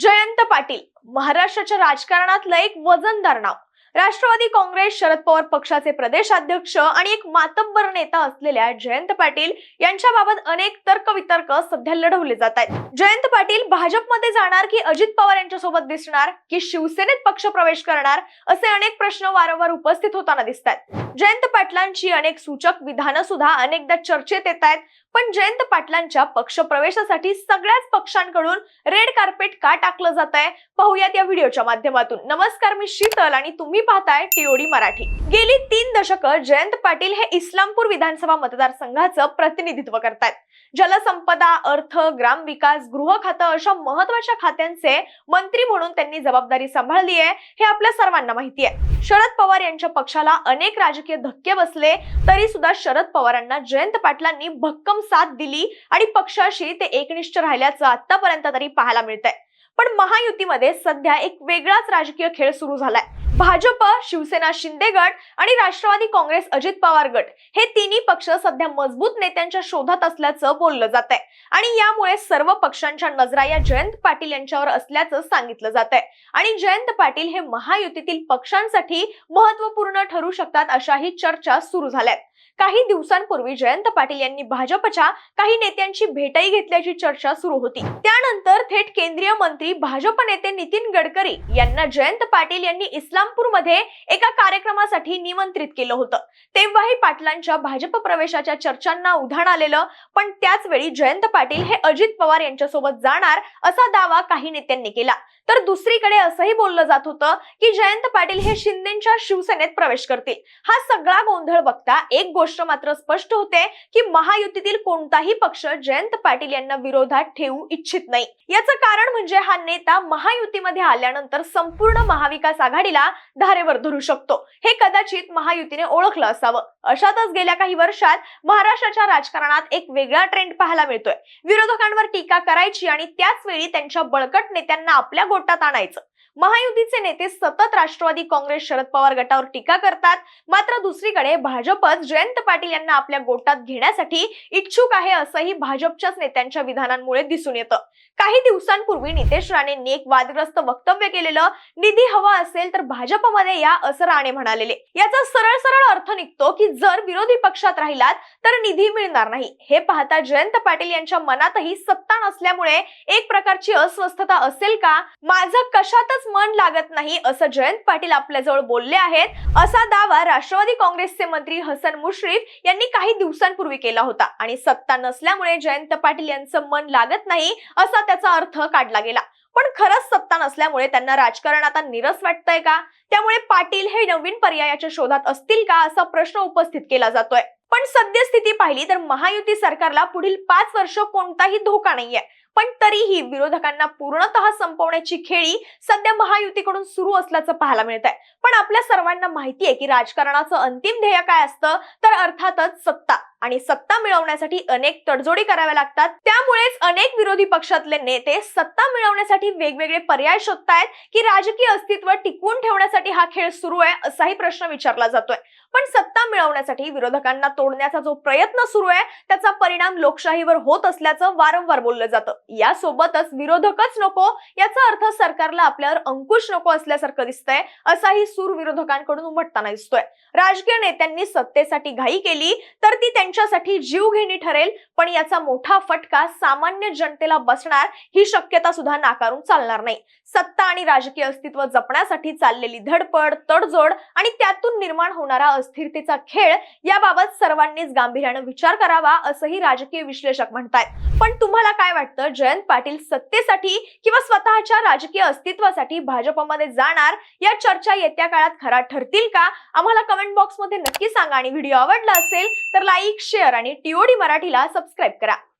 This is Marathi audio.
जयंत पाटील महाराष्ट्राच्या राजकारणातलं एक वजनदार नाव. राष्ट्रवादी काँग्रेस शरद पवार पक्षाचे प्रदेशाध्यक्ष आणि एक मातब्बर नेता असलेल्या जयंत पाटील यांच्याबाबत अनेक तर्कवितर्क सध्या लढवले जात आहेत. जयंत पाटील भाजपमध्ये जाणार की अजित पवार यांच्यासोबत दिसणार की शिवसेनेत पक्ष प्रवेश करणार असे अनेक प्रश्न वारंवार उपस्थित होताना दिसतात जयंत पाटलांची अनेक सूचक विधानं सुद्धा अनेकदा चर्चेत येत आहेत. पण जयंत पाटलांच्या पक्ष प्रवेशासाठी सगळ्याच पक्षांकडून रेड कार्पेट का टाकलं जात आहे पाहूयात या व्हिडिओच्या माध्यमातून. नमस्कार मी शीतल आणि तुम्ही पाहताय टीओडी मराठी. गेली तीन दशकं जयंत पाटील हे इस्लामपूर विधानसभा मतदारसंघाचं प्रतिनिधित्व करतायत. जलसंपदा अर्थ ग्राम विकास गृह खातं अशा महत्त्वाच्या खात्यांचे मंत्री म्हणून त्यांनी जबाबदारी सांभाळली आहे हे आपल्या सर्वांना माहिती आहे शरद पवार यांच्या पक्षाला अनेक राजकीय धक्के बसले तरी सुद्धा शरद पवारांना जयंत पाटलांनी भक्कम साथ दिली आणि पक्षाशी ते एकनिष्ठ राहिल्याचं आतापर्यंत तरी पाहायला मिळतंय. पण महायुतीमध्ये सध्या एक वेगळाच राजकीय खेळ सुरू झालाय. भाजप शिवसेना शिंदे गट आणि राष्ट्रवादी काँग्रेस अजित पवार गट हे तिन्ही पक्ष सध्या मजबूत नेत्यांच्या शोधात असल्याचं बोललं जात आहे आणि यामुळे सर्व पक्षांच्या नजरा या जयंत पाटील यांच्यावर असल्याचं सांगितलं जात आहे आणि जयंत पाटील हे महायुतीतील पक्षांसाठी महत्त्वपूर्ण ठरू शकतात अशाही चर्चा सुरू झाल्यात. काही दिवसांपूर्वी जयंत पाटील यांनी भाजपच्या काही नेत्यांची भेटही घेतल्याची चर्चा सुरू होती. त्यानंतर थेट केंद्रीय मंत्री भाजप नेते नितीन गडकरी यांना जयंत पाटील यांनी इस्लामपूरमध्ये एका कार्यक्रमासाठी निमंत्रित केलं होतं. तेव्हाही पाटलांच्या भाजप प्रवेशाच्या चर्चांना उधाण आलेलं पण त्याच वेळी जयंत पाटील हे अजित पवार यांच्यासोबत जाणार असा दावा काही नेत्यांनी केला. तर दुसरीकडे असंही बोललं जात होतं की जयंत पाटील हे शिंदेच्या शिवसेनेत प्रवेश करतील. हा सगळा गोंधळ बघता एक गोष्ट मात्र स्पष्ट होते की महायुतीतील कोणताही पक्ष जयंत पाटील यांना विरोधात ठेवू इच्छित नाही. याचं कारण म्हणजे हा नेता महायुतीमध्ये आल्यानंतर संपूर्ण महाविकास आघाडीला धारेवर धरू शकतो. हे कदाचित महायुतीने ओळखलं असावं. अशातच गेल्या काही वर्षात महाराष्ट्राच्या राजकारणात एक वेगळा ट्रेंड पाहायला मिळतोय. विरोधकांवर टीका करायची आणि त्याच वेळी त्यांच्या बळकट नेत्यांना आपल्या गोटात आणायचं. महायुतीचे नेते सतत राष्ट्रवादी काँग्रेस शरद पवार गटावर टीका करतात. मात्र दुसरीकडे भाजपच जयंत पाटील यांना आपल्या गोटात घेण्यासाठी इच्छुक आहे असंही भाजपच्याच नेत्यांच्या विधानांमुळे दिसून येतं. काही दिवसांपूर्वी नितेश राणेंनी एक वादग्रस्त वक्तव्य केलेलं निधी हवा असेल तर भाजपमध्ये या असं राणे म्हणालेले. याचा सरळ सरळ अर्थ निघतो की जर विरोधी पक्षात राहिलात तर निधी मिळणार नाही. हे पाहता जयंत पाटील यांच्या मनातही सत्ता नसल्यामुळे एक प्रकारची अस्वस्थता असेल का? माझं कशातच मन लागत नाही असं जयंत पाटील आपल्याजवळ बोलले आहेत. असा दावा राष्ट्रवादी काँग्रेसचे मंत्री हसन मुश्रीफ यांनी काही दिवसांपूर्वी केला होता. आणि सत्ता नसल्यामुळे जयंत पाटील यांचं मन लागत नाही असा त्याचा अर्थ काढला गेला. पण खरंच सत्ता नसल्यामुळे त्यांना राजकारण आता निरस वाटतंय का? त्यामुळे पाटील हे नवीन पर्यायाच्या शोधात असतील का असा प्रश्न उपस्थित केला जातोय. पण सद्यस्थिती पाहिली तर महायुती सरकारला पुढील पाच वर्ष कोणताही धोका नाहीये. पण तरीही विरोधकांना पूर्णतः संपवण्याची खेळी सध्या महायुतीकडून सुरू असल्याचं पाहायला मिळत आहे पण आपल्या सर्वांना माहिती आहे की राजकारणाचं अंतिम ध्येय काय असतं? तर अर्थातच सत्ता. आणि सत्ता मिळवण्यासाठी अनेक तडजोडी कराव्या लागतात. त्यामुळेच अनेक विरोधी पक्षातले नेते सत्ता मिळवण्यासाठी वेगवेगळे पर्याय शोधतायत की राजकीय अस्तित्व टिकवून ठेवण्यासाठी हा खेळ सुरू आहे असाही प्रश्न विचारला जातोय. पण सत्ता मिळवण्यासाठी विरोधकांना तोडण्याचा जो प्रयत्न सुरू आहे त्याचा परिणाम लोकशाहीवर होत असल्याचं वारंवार बोललं जातं. यासोबतच विरोधकच नको याचा अर्थ सरकारला आपल्यावर अंकुश नको असल्यासारखं दिसतंय असाही सूर विरोधकांकडून उमटताना दिसतोय. राजकीय नेत्यांनी सत्तेसाठी घाई केली तर ती त्यांच्यासाठी जीवघेणी ठरेल पण याचा मोठा फटका सामान्य जनतेला बसणार ही शक्यता सुद्धा नाकारून चालणार नाही. सत्ता आणि राजकीय अस्तित्व जपण्यासाठी चाललेली धडपड तडजोड आणि त्यातून निर्माण होणारा अस्थिरतेचा खेळ याबाबत सर्वांनीच गांभीर्यानं विचार करावा असंही राजकीय विश्लेषक म्हणतायत. पण तुम्हाला काय वाटतं? जयंत पाटील सत्तेसाठी किंवा स्वतःच्या राजकीय अस्तित्वासाठी भाजपमध्ये जाणार? या चर्चा येत्या काळात खरा ठरतील का? आम्हाला कमेंट बॉक्समध्ये नक्की सांगा आणि व्हिडिओ आवडला असेल तर लाईक शेअर आणि टीओडी मराठीला सबस्क्राईब करा.